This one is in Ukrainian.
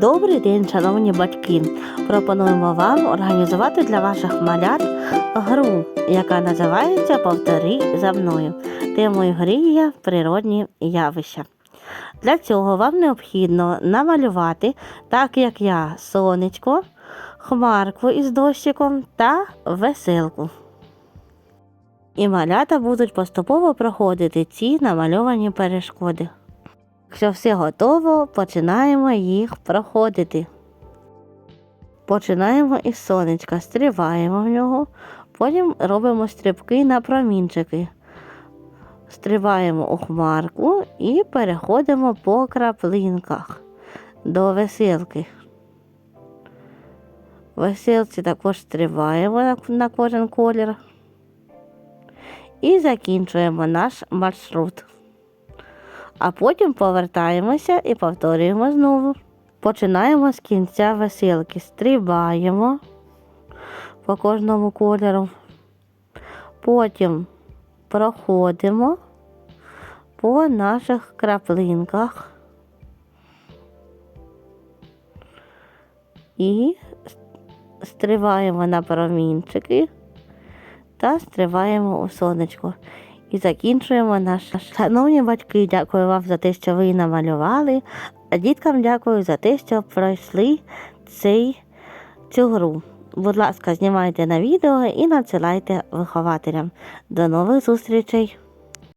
Добрий день, шановні батьки! Пропонуємо вам організувати для ваших малят гру, яка називається Повтори за мною. Темою гри є природні явища. Для цього вам необхідно намалювати, так як я, сонечко, хмарку із дощиком та веселку. І малята будуть поступово проходити ці намальовані перешкоди. Якщо все готово, починаємо їх проходити. Починаємо із сонечка, стрибаємо в нього, потім робимо стрибки на промінчики. Стрибаємо у хмарку і переходимо по краплинках до веселки. Веселці також стрибаємо на- на кожен колір. І закінчуємо наш маршрут а потім повертаємося і повторюємо знову. Починаємо з кінця веселки. Стрибаємо по кожному кольору. Потім проходимо по наших краплинках і стриваємо на промінчики та стриваємо у сонечко. І закінчуємо наш. Шановні батьки, дякую вам за те, що ви намалювали. А діткам дякую за те, що пройшли цей, цю гру. Будь ласка, знімайте на відео і надсилайте вихователям. До нових зустрічей!